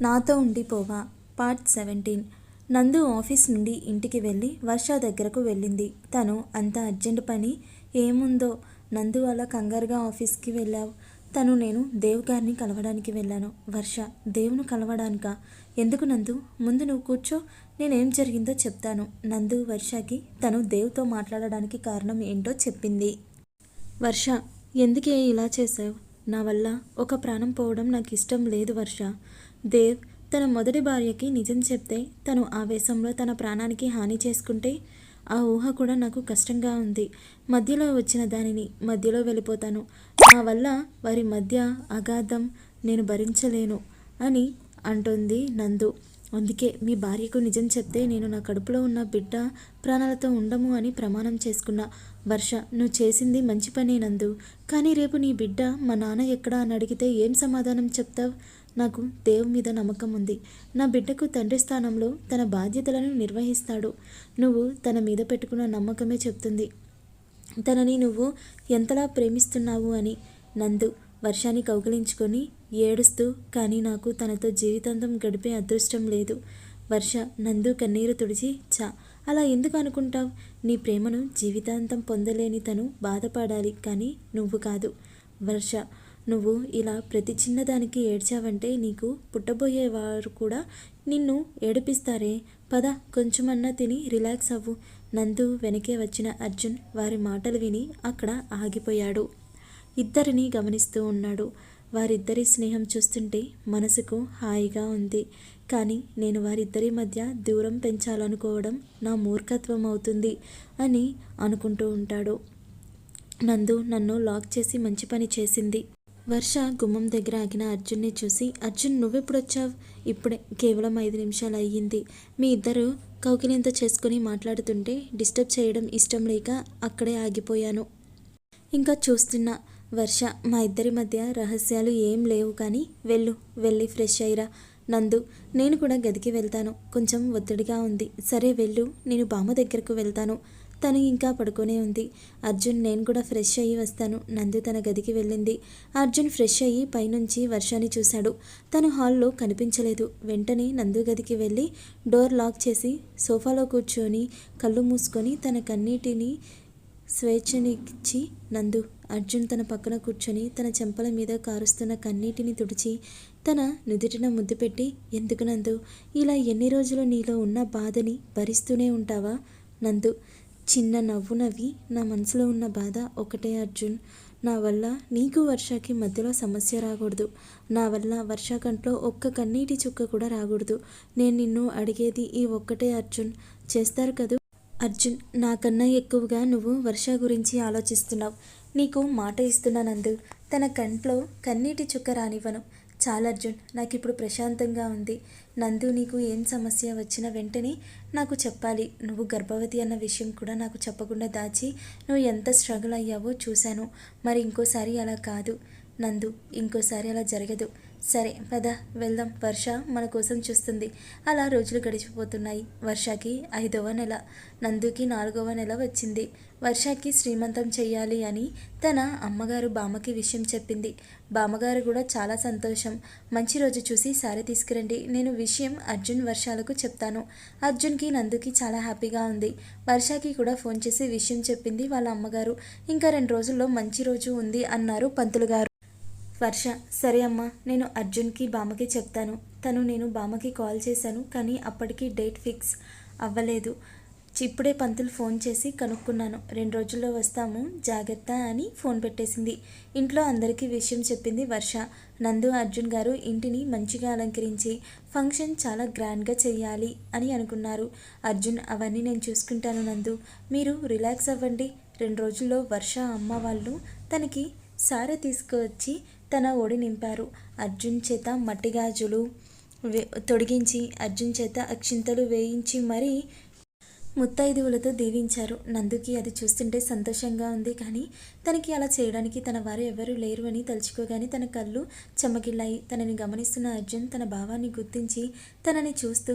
నాతో ఉండిపోవా part seventeen. Nandu office నుండి ఇంటికి వెళ్ళి వర్ష దగ్గరకు వెళ్ళింది. తను అంత అర్జెంట్ పని ఏముందో? నందు అలా కంగారుగా ఆఫీస్కి వెళ్ళావు. తను నేను దేవ్ గారిని కలవడానికి వెళ్ళాను. వర్ష దేవును కలవడానికా? ఎందుకు నందు? ముందు నువ్వు కూర్చో నేనేం జరిగిందో చెప్తాను. నందు వర్షకి తను దేవ్తో మాట్లాడడానికి కారణం ఏంటో చెప్పింది. వర్ష ఎందుకే ఇలా చేసావు నా వల్ల ఒక ప్రాణం పోవడం నాకు ఇష్టం లేదు వర్ష. దేవ్ తన మొదటి భార్యకి నిజం చెప్తే తను ఆవేశంలో తన ప్రాణానికి హాని చేసుకుంటే ఆ ఊహ కూడా నాకు కష్టంగా ఉంది. మధ్యలో వచ్చిన దానిని మధ్యలో వెళ్ళిపోతాను. నా వల్ల వారి మధ్య అగాధం నేను భరించలేను అని అంటుంది నందు. అందుకే మీ భార్యకు నిజం చెప్తే నేను నా కడుపులో ఉన్న బిడ్డ ప్రాణాలతో ఉండము అని ప్రమాణం చేసుకున్నా. వర్ష నువ్వు చేసింది మంచి పనే నందు. కానీ రేపు నీ బిడ్డ మా నాన్న ఎక్కడా అని అడిగితే ఏం సమాధానం చెప్తావు? నాకు దేవ్ మీద నమ్మకం ఉంది. నా బిడ్డకు తండ్రి స్థానంలో తన బాధ్యతలను నిర్వహిస్తాడు. నువ్వు తన మీద పెట్టుకున్న నమ్మకమే చెప్తుంది. తనని నువ్వు ఎంతలా ప్రేమిస్తున్నావు అని నందు వర్షాన్ని కౌగిలించుకొని ఏడుస్తూ కానీ నాకు తనతో జీవితాంతం గడిపే అదృష్టం లేదు. వర్ష నందు కన్నీరు తుడిచి చా అలా ఎందుకు అనుకుంటావు? నీ ప్రేమను జీవితాంతం పొందలేని తను బాధపడాలి కానీ నువ్వు కాదు. వర్ష నువ్వు ఇలా ప్రతి చిన్నదానికి ఏడ్చావంటే నీకు పుట్టబోయేవారు కూడా నిన్ను ఏడిపిస్తారే. పద కొంచెమన్నా తిని రిలాక్స్ అవ్వు. నందు వెనకే వచ్చిన అర్జున్ వారి మాటలు విని అక్కడ ఆగిపోయాడు. ఇద్దరిని గమనిస్తూ ఉన్నాడు. వారిద్దరి స్నేహం చూస్తుంటే మనసుకు హాయిగా ఉంది. కానీ నేను వారిద్దరి మధ్య దూరం పెంచాలనుకోవడం నా మూర్ఖత్వం అవుతుంది అని అనుకుంటూ ఉంటాడు. నందు నన్ను లాక్ చేసి మంచి పని చేసింది. వర్ష గుమ్మం దగ్గర ఆగిన అర్జున్ని చూసి అర్జున్ నువ్వెప్పుడు వచ్చావు ఇప్పుడే కేవలం ఐదు నిమిషాలు అయ్యింది. మీ ఇద్దరు కౌకిలింత చేసుకుని మాట్లాడుతుంటే డిస్టర్బ్ చేయడం ఇష్టం లేక అక్కడే ఆగిపోయాను. ఇంకా చూస్తున్నా. వర్ష మా ఇద్దరి మధ్య రహస్యాలు ఏం లేవు కానీ వెళ్ళు వెళ్ళి ఫ్రెష్ అయ్యిరా. నందు నేను కూడా గదికి వెళ్తాను. కొంచెం ఒత్తిడిగా ఉంది. సరే వెళ్ళు నేను బామ్మ దగ్గరకు వెళ్తాను. తను ఇంకా పడుకొనే ఉంది. అర్జున్ నేను కూడా ఫ్రెష్ అయ్యి వస్తాను. నందు తన గదికి వెళ్ళింది. అర్జున్ ఫ్రెష్ అయ్యి పైనుంచి వర్షాన్ని చూశాడు. తను హాల్లో కనిపించలేదు. వెంటనే నందు గదికి వెళ్ళి డోర్ లాక్ చేసి సోఫాలో కూర్చొని కళ్ళు మూసుకొని తన కన్నీటిని స్వేచ్ఛనిచ్చి నందు అర్జున్ తన పక్కన కూర్చొని తన చెంపల మీద కారుస్తున్న కన్నీటిని తుడిచి తన నుదుటిన ముద్దు పెట్టి ఎందుకు నందు? ఇలా ఎన్ని రోజులు నీలో ఉన్న బాధని భరిస్తూనే ఉంటావా నందు? చిన్న నవ్వు నవ్వి నా మనసులో ఉన్న బాధ ఒకటే అర్జున్. నా వల్ల నీకు వర్షకి మధ్యలో సమస్య రాకూడదు. నా వల్ల వర్ష కంట్లో ఒక్క కన్నీటి చుక్క కూడా రాకూడదు. నేను నిన్ను అడిగేది ఈ ఒక్కటే అర్జున్. చేస్తారు కదూ? అర్జున్ నాకన్నా ఎక్కువగా నువ్వు వర్ష గురించి ఆలోచిస్తున్నావు. నీకు మాట ఇస్తున్నానందు తన కంట్లో కన్నీటి చుక్క రానివ్వను. చాలా అర్జున్ నాకు ఇప్పుడు ప్రశాంతంగా ఉంది. నందు నీకు ఏం సమస్య వచ్చిన వెంటనే నాకు చెప్పాలి. నువ్వు గర్భవతి అన్న విషయం కూడా నాకు చెప్పకుండా దాచి నువ్వు ఎంత స్ట్రగుల్ అయ్యావో చూశాను. మరి ఇంకోసారి అలా కాదు నందు. ఇంకోసారి అలా జరగదు. సరే పద వెళ్దాం. వర్ష మన కోసం చూస్తుంది. అలా రోజులు గడిచిపోతున్నాయి. వర్షకి ఐదవ నెల నందుకి నాలుగవ నెల వచ్చింది. వర్షకి శ్రీమంతం చెయ్యాలి అని తన అమ్మగారు బామ్మకి విషయం చెప్పింది. బామ్మగారు కూడా చాలా సంతోషం. మంచి రోజు చూసి సారీ తీసుకురండి. నేను విషయం అర్జున్ వర్షాలకు చెప్తాను. అర్జున్కి నందుకి చాలా హ్యాపీగా ఉంది. వర్షకి కూడా ఫోన్ చేసి విషయం చెప్పింది వాళ్ళ అమ్మగారు. ఇంకా రెండు రోజుల్లో మంచి రోజు ఉంది అన్నారు పంతులు గారు వర్ష సరే అమ్మా నేను అర్జున్కి బామకి చెప్తాను. తను నేను బామకి కాల్ చేశాను కానీ అప్పటికి డేట్ ఫిక్స్ అవ్వలేదు. ఇప్పుడే పంతులు ఫోన్ చేసి కనుక్కున్నాను. రెండు రోజుల్లో వస్తాము జాగ్రత్త అని ఫోన్ పెట్టేసింది. ఇంట్లో అందరికీ విషయం చెప్పింది వర్ష. నందు అర్జున్ గారు ఇంటిని మంచిగా అలంకరించి ఫంక్షన్ చాలా గ్రాండ్గా చేయాలి అని అనుకున్నారు. అర్జున్ అవన్నీ నేను చూసుకుంటాను నందు. మీరు రిలాక్స్ అవ్వండి. రెండు రోజుల్లో వర్ష అమ్మ వాళ్ళు తనకి సార తీసుకువచ్చి తన ఒడి నింపారు. అర్జున్ చేత మట్టి గాజులు తొడిగించి అర్జున్ చేత అక్షింతలు వేయించి మరీ ముత్తైదువులతో దీవించారు. నందుకి అది చూస్తుంటే సంతోషంగా ఉంది కానీ తనకి అలా చేయడానికి తన వారు ఎవరు లేరు అని తలుచుకోగానే తన కళ్ళు చెమ్మగిల్లాయి తనని గమనిస్తున్న అర్జున్ తన భావాన్ని గుర్తించి తనని చూస్తూ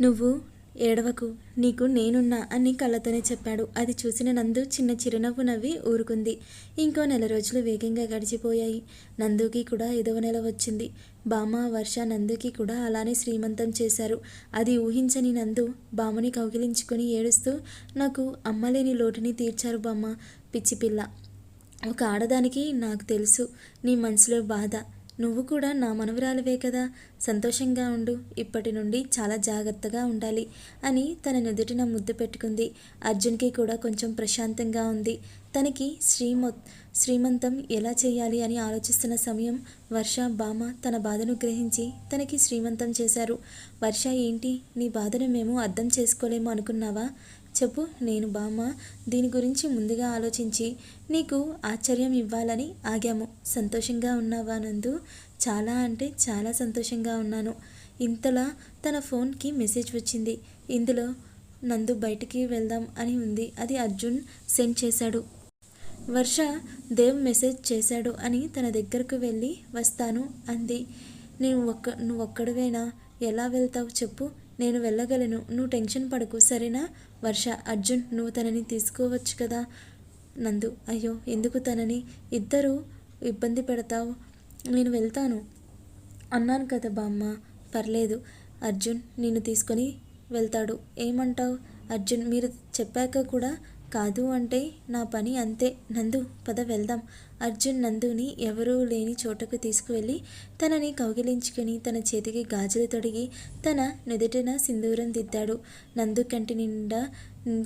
నువ్వు ఏడవకు. నీకు నేనున్నా అని కళ్ళతోనే చెప్పాడు. అది చూసిన నందు చిన్న చిరునవ్వు నవ్వి ఊరుకుంది. ఇంకో నెల రోజులు వేగంగా గడిచిపోయాయి. నందుకి కూడా ఐదవ నెల వచ్చింది. బామ వర్ష నందుకి కూడా అలానే శ్రీమంతం చేశారు. అది ఊహించని నందు బామని కౌగిలించుకొని ఏడుస్తూ నాకు అమ్మలేని లోటుని తీర్చారు బామ్మ పిచ్చిపిల్ల ఒక ఆడదానికి నాకు తెలుసు నీ మనసులో బాధ. నువ్వు కూడా నా మనవరాలివే కదా. సంతోషంగా ఉండు. ఇప్పటి నుండి చాలా జాగ్రత్తగా ఉండాలి అని తన నుదుటిన ముద్దు పెట్టుకుంది. అర్జున్కి కూడా కొంచెం ప్రశాంతంగా ఉంది. తనకి శ్రీమ శ్రీమంతం ఎలా చేయాలి అని ఆలోచిస్తున్న సమయం వర్ష బామ తన బాధను గ్రహించి తనకి శ్రీమంతం చేశారు. వర్ష ఏంటి? నీ బాధను మేము అర్థం చేసుకోలేము అనుకున్నావా? చెప్పు నేను బామ్మ. దీని గురించి ముందుగా ఆలోచించి నీకు ఆశ్చర్యం ఇవ్వాలని ఆగాము. సంతోషంగా ఉన్నావా నందు? చాలా అంటే చాలా సంతోషంగా ఉన్నాను. ఇంతలా తన ఫోన్కి మెసేజ్ వచ్చింది. ఇందులో నందు బయటికి వెళ్దాం అని ఉంది. అది అర్జున్ సెండ్ చేశాడు. వర్ష దేవ్ మెసేజ్ చేశాడు అని తన దగ్గరకు వెళ్ళి వస్తాను అంది. నేను ఒక్క నువ్వు ఒక్కడివేనా? ఎలా వెళ్తావు చెప్పు. నేను వెళ్ళగలను. నువ్వు టెన్షన్ పడకు సరేనా? వర్ష అర్జున్ నువ్వు తనని తీసుకోవచ్చు కదా? నందు అయ్యో ఎందుకు తనని? ఇద్దరు ఇబ్బంది పెడతావు. నేను వెళ్తాను. అన్నాను కదా బామ్మ. పర్లేదు. అర్జున్ నిన్ను తీసుకొని వెళ్తాడు. ఏమంటావు? అర్జున్ మీరు చెప్పాక కూడా కాదు అంటే నా పని అంతే. నందు పద వెళ్దాం. అర్జున్ నందుని ఎవరూ లేని చోటకు తీసుకువెళ్ళి తనని కౌగిలించుకుని తన చేతికి గాజులు తొడిగి తన నుదుటిన సింధూరం దిద్దాడు. నందు కంటి నిండా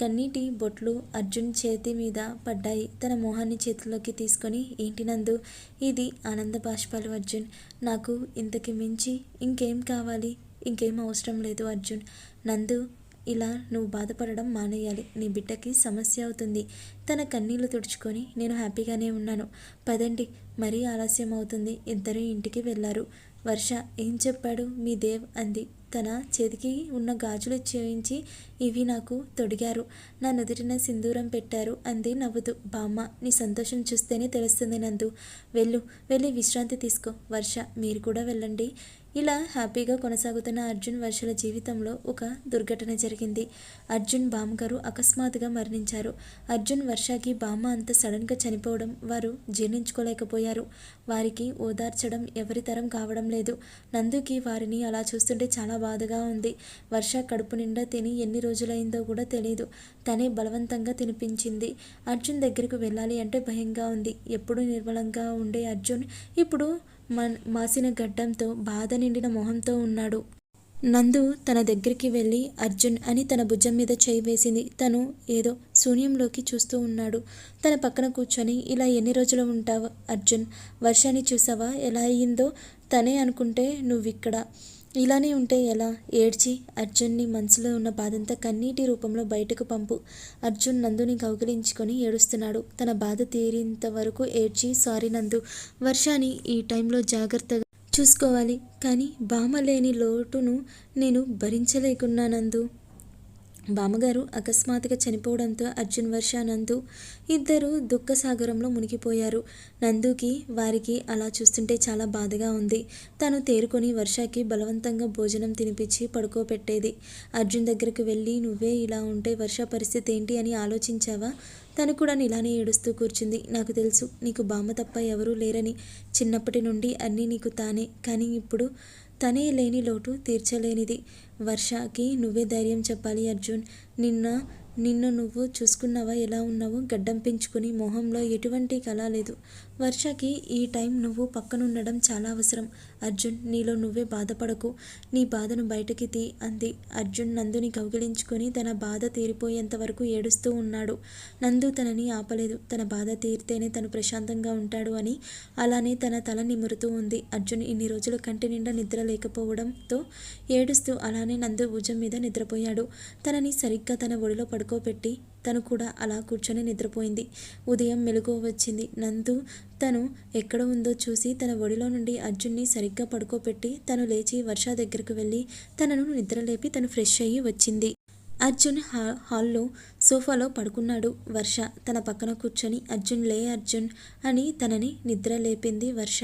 కన్నీటి బొట్లు అర్జున్ చేతి మీద పడ్డాయి. తన మొహాన్ని చేతిలోకి తీసుకొని ఏంటి నందు? ఇది ఆనంద బాష్పాలు అర్జున్. నాకు ఇంతకి మించి ఇంకేం కావాలి? ఇంకేం అవసరం లేదు అర్జున్. నందు ఇలా నువ్వు బాధపడడం మానేయాలి. నీ బిడ్డకి సమస్య అవుతుంది. తన కన్నీళ్ళు తుడుచుకొని నేను హ్యాపీగానే ఉన్నాను. పదండి మరీ ఆలస్యం అవుతుంది. ఇద్దరు ఇంటికి వెళ్ళారు. వర్ష ఏం చెప్పాడు? మీ దేవ్ అంది. తన చేతికి ఉన్న గాజులు చేయించి ఇవి నాకు తొడిగారు. నా నుదుటిన సింధూరం పెట్టారు. అంది నవ్వుతూ. బామ్మ నీ సంతోషం చూస్తేనే తెలుస్తుంది నందు. వెళ్ళు వెళ్ళి విశ్రాంతి తీసుకో. వర్ష మీరు కూడా వెళ్ళండి. ఇలా హ్యాపీగా కొనసాగుతున్న అర్జున్ వర్షల జీవితంలో ఒక దుర్ఘటన జరిగింది. అర్జున్ బామ్మగారు అకస్మాత్తుగా మరణించారు. అర్జున్ వర్షకి బామ్మ అంత సడన్గా చనిపోవడం వారు జీర్ణించుకోలేకపోయారు. వారికి ఓదార్చడం ఎవరి తరం కావడం లేదు. నందుకి వారిని అలా చూస్తుంటే చాలా బాధగా ఉంది. వర్ష కడుపు నిండా తిని ఎన్ని రోజులైందో కూడా తెలియదు తనే బలవంతంగా తినిపించింది. అర్జున్ దగ్గరకు వెళ్ళాలి అంటే భయంగా ఉంది. ఎప్పుడు నిర్మలంగా ఉండే అర్జున్ ఇప్పుడు మాసిన గడ్డంతో బాధ నిండిన మొహంతో ఉన్నాడు. నందు తన దగ్గరికి వెళ్ళి అర్జున్ అని తన భుజం మీద చేయి వేసింది. తను ఏదో శూన్యంలోకి చూస్తూ ఉన్నాడు. తన పక్కన కూర్చొని ఇలా ఎన్ని రోజులు ఉంటావు అర్జున్? వర్షాన్ని చూసావా? ఎలా అయ్యిందో? తనే అనుకుంటే నువ్విక్కడ ఇలానే ఉంటే ఎలా? ఏడ్చి అర్జున్ని మనసులో ఉన్న బాధంతా కన్నీటి రూపంలో బయటకు పంపు. అర్జున్ నందుని కౌగిలించుకొని ఏడుస్తున్నాడు. తన బాధ తీరేంత వరకు ఏడ్చి సారీ నందు వర్షాన్ని ఈ టైంలో జాగ్రత్తగా చూసుకోవాలి. కానీ బామ లేని లోటును నేను భరించలేకున్నానందు బామ్మగారు అకస్మాత్తుగా చనిపోవడంతో అర్జున్ వర్ష నందు ఇద్దరు దుఃఖసాగరంలో మునిగిపోయారు. నందుకి వారికి అలా చూస్తుంటే చాలా బాధగా ఉంది. తను తేరుకొని వర్షకి బలవంతంగా భోజనం తినిపించి పడుకోబెట్టేది. అర్జున్ దగ్గరకు వెళ్ళి నువ్వే ఇలా ఉంటే వర్ష పరిస్థితి ఏంటి అని ఆలోచించావా? తను కూడా ఇలానే ఏడుస్తూ కూర్చుంది. నాకు తెలుసు నీకు బామ్మ తప్ప ఎవరూ లేరని. చిన్నప్పటి నుండి అన్నీ నీకు తానే. కానీ ఇప్పుడు తనే లేని లోటు తీర్చలేనిది. వర్షకి నువ్వే ధైర్యం చెప్పాలి అర్జున్. నిన్న నిన్ను నువ్వు చూసుకున్నావా? ఎలా ఉన్నావు? గడ్డం పెంచుకుని మొహంలో ఎటువంటి కళ లేదు. వర్షకి ఈ టైం నువ్వు పక్కనుండడం చాలా అవసరం. అర్జున్ నీలో నువ్వే బాధపడకు. నీ బాధను బయటకి తీ అంది. అర్జున్ నందుని కౌగిలించుకొని తన బాధ తీరిపోయేంత వరకు ఏడుస్తూ ఉన్నాడు. నందు తనని ఆపలేదు. తన బాధ తీరితేనే తను ప్రశాంతంగా ఉంటాడు అని అలానే తన తల నిమురుతూ ఉంది. అర్జున్ ఇన్ని రోజులు కంటి నిండా నిద్ర లేకపోవడంతో ఏడుస్తూ అలానే నందు భుజం మీద నిద్రపోయాడు. తనని సరిగ్గా తన ఒడిలో పడుకు పడుకోబెట్టి తను కూడా అలా కూర్చొని నిద్రపోయింది. ఉదయం మెలుగు వచ్చింది. నందు తను ఎక్కడ ఉందో చూసి తన ఒడిలో నుండి అర్జున్ని సరిగ్గా పడుకోబెట్టి తను లేచి వర్ష దగ్గరకు వెళ్ళి తనను నిద్రలేపి తను ఫ్రెష్ అయ్యి వచ్చింది. అర్జున్ హా హాల్లో సోఫాలో పడుకున్నాడు. వర్ష తన పక్కన కూర్చొని అర్జున్ లే అర్జున్ అని తనని నిద్ర లేపింది వర్ష.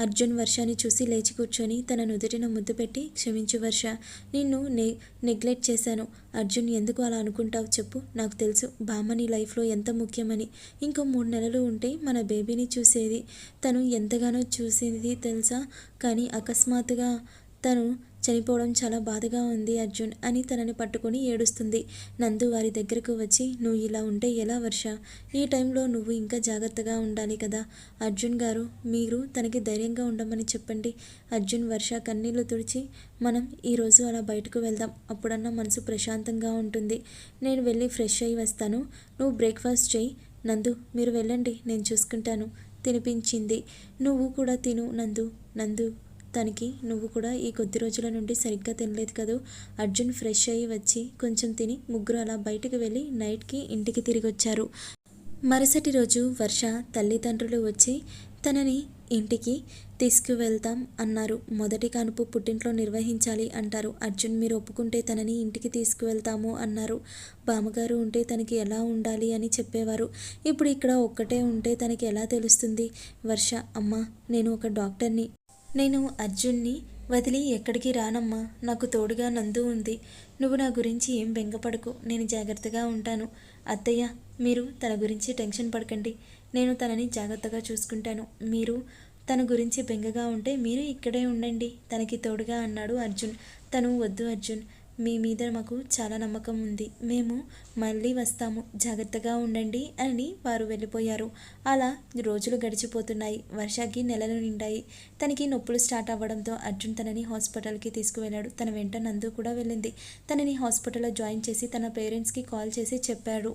అర్జున్ వర్షాన్ని చూసి లేచి కూర్చొని తన నుదుటిన ముద్దు పెట్టి క్షమించు వర్ష నిన్ను నె నెగ్లెక్ట్ చేశాను. అర్జున్ ఎందుకు అలా అనుకుంటావు చెప్పు. నాకు తెలుసు బామ్మ నీ లైఫ్లో ఎంత ముఖ్యమని. ఇంకో మూడు నెలలు ఉంటే మన బేబీని చూసేది తను ఎంతగానో చూసేది తెలుసా? కానీ అకస్మాత్తుగా తను చనిపోవడం చాలా బాధగా ఉంది అర్జున్ అని తనని పట్టుకొని ఏడుస్తుంది. నందు వారి దగ్గరకు వచ్చి నువ్వు ఇలా ఉంటే ఎలా వర్ష? ఈ టైంలో నువ్వు ఇంకా జాగ్రత్తగా ఉండాలి కదా. అర్జున్ గారు మీరు తనకి ధైర్యంగా ఉండమని చెప్పండి అర్జున్ వర్ష కన్నీళ్ళు తుడిచి మనం ఈరోజు అలా బయటకు వెళ్దాం. అప్పుడన్నా మనసు ప్రశాంతంగా ఉంటుంది. నేను వెళ్ళి ఫ్రెష్ అయ్యి వస్తాను. నువ్వు బ్రేక్ఫాస్ట్ చేయి. నందు మీరు వెళ్ళండి. నేను చూసుకుంటాను తినిపించింది. నువ్వు కూడా తిను నందు. నందు తనకి నువ్వు కూడా ఈ కొద్ది రోజుల నుండి సరిగ్గా తినలేదు కదూ. అర్జున్ ఫ్రెష్ అయ్యి వచ్చి కొంచెం తిని ముగ్గురు అలా బయటకు వెళ్ళి నైట్కి ఇంటికి తిరిగి వచ్చారు. మరుసటి రోజు వర్ష తల్లిదండ్రులు వచ్చి తనని ఇంటికి తీసుకువెళ్తాం అన్నారు. మొదటి కానుపు పుట్టింట్లో నిర్వహించాలి అంటారు. అర్జున్ మీరు ఒప్పుకుంటే తనని ఇంటికి తీసుకువెళ్తాము అన్నారు. బామ్మగారు ఉంటే తనకి ఎలా ఉండాలి అని చెప్పేవారు. ఇప్పుడు ఇక్కడ ఒక్కటే ఉంటే తనకి ఎలా తెలుస్తుంది? వర్ష అమ్మ నేను ఒక డాక్టర్ని. నేను అర్జున్ని వదిలి ఎక్కడికి రానమ్మా. నాకు తోడుగా నందు ఉంది. నువ్వు నా గురించి ఏం బెంగపడకు. నేను జాగ్రత్తగా ఉంటాను. అత్తయ్య మీరు తన గురించి టెన్షన్ పడకండి. నేను తనని జాగ్రత్తగా చూసుకుంటాను. మీరు తన గురించి బెంగగా ఉంటే మీరు ఇక్కడే ఉండండి. తనకి తోడుగా అన్నాడు అర్జున్. తను వద్దు అర్జున్. మీ మీద మాకు చాలా నమ్మకం ఉంది. మేము మళ్ళీ వస్తాము. జాగ్రత్తగా ఉండండి అని వారు వెళ్ళిపోయారు. అలా రోజులు గడిచిపోతున్నాయి. వర్షాకి నెలలు నిండాయి. తనకి నొప్పులు స్టార్ట్ అవ్వడంతో అర్జున్ తనని హాస్పిటల్కి తీసుకువెళ్ళాడు. తన వెంట నందు కూడా వెళ్ళింది. తనని హాస్పిటల్లో జాయిన్ చేసి తన పేరెంట్స్కి కాల్ చేసి చెప్పాడు.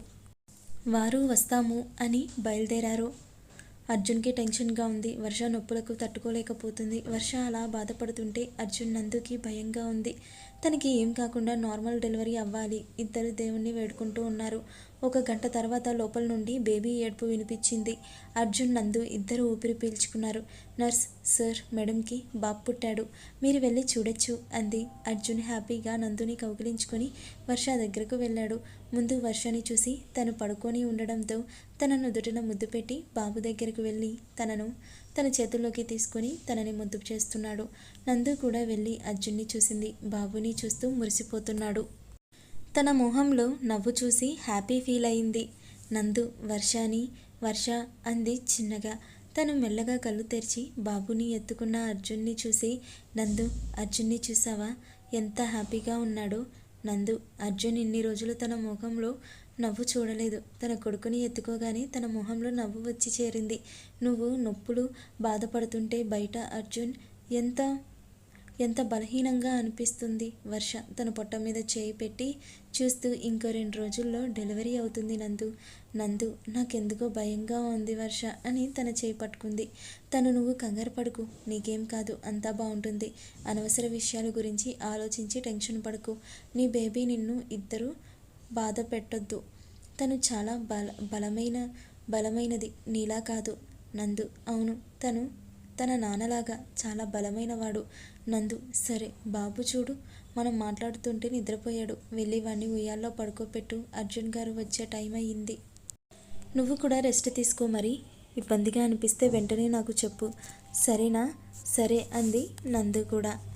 వారు వస్తాము అని బయలుదేరారు. అర్జున్కి టెన్షన్గా ఉంది. వర్ష నొప్పులకు తట్టుకోలేకపోతుంది. వర్ష అలా బాధపడుతుంటే అర్జున్ నందుకి భయంగా ఉంది. తనకి ఏం కాకుండా నార్మల్ డెలివరీ అవ్వాలి. ఇద్దరు దేవుణ్ణి వేడుకుంటూ ఉన్నారు. ఒక గంట తర్వాత లోపల నుండి బేబీ ఏడుపు వినిపించింది. అర్జున్ నందు ఇద్దరు ఊపిరి పీల్చుకున్నారు. నర్స్ సార్ మేడంకి బాబు పుట్టాడు. మీరు వెళ్ళి చూడొచ్చు అంది. అర్జున్ హ్యాపీగా నందుని కౌగిలించుకొని వర్ష దగ్గరకు వెళ్ళాడు. ముందు వర్షని చూసి తను పడుకొని ఉండడంతో తన నుదుటిన ముద్దు పెట్టి బాబు దగ్గరికి వెళ్ళి తనను తన చేతుల్లోకి తీసుకొని తనని ముద్దు చేస్తున్నాడు. నందు కూడా వెళ్ళి అర్జున్ని చూసింది. బాబుని చూస్తూ మురిసిపోతున్నాడు. తన మొహంలో నవ్వు చూసి హ్యాపీ ఫీల్ అయింది. నందు వర్షాని వర్ష అంది చిన్నగా. తను మెల్లగా కళ్ళు తెరిచి బాబుని ఎత్తుకున్న అర్జున్ని చూసి నందు అర్జున్ని చూసావా? ఎంత హ్యాపీగా ఉన్నాడో. నందు అర్జున్ ఇన్ని రోజులు తన ముఖంలో నవ్వు చూడలేదు. తన కొడుకుని ఎత్తుకోగానే తన మొహంలో నవ్వు వచ్చి చేరింది. నువ్వు నొప్పులు బాధపడుతుంటే బయట అర్జున్ ఎంత ఎంత బలహీనంగా అనిపిస్తుంది. వర్ష తన పొట్ట మీద చేయి పెట్టి చూస్తూ ఇంకో రెండు రోజుల్లో డెలివరీ అవుతుంది నందు. నందు నాకెందుకో భయంగా ఉంది వర్ష అని తన చేయి పట్టుకుంది. తను నువ్వు కంగారు పడుకు నీకేం కాదు అంతా బాగుంటుంది. అనవసర విషయాల గురించి ఆలోచించి టెన్షన్ పడుకు. నీ బేబీ నిన్ను ఇద్దరు బాధ పెట్టొద్దు. తను చాలా బల బలమైన బలమైనది. నీలా కాదు నందు. అవును తను తన నాన్నలాగా చాలా బలమైనవాడు. నందు సరే బాబు చూడు. మనం మాట్లాడుతుంటే నిద్రపోయాడు. వెళ్ళి వాడిని ఉయ్యాల్లో పడుకోపెట్టు. అర్జున్ గారు వచ్చే టైం అయ్యింది. నువ్వు కూడా రెస్ట్ తీసుకో మరి. ఇబ్బందిగా అనిపిస్తే వెంటనే నాకు చెప్పు. సరేనా? సరే అంది నందు కూడా.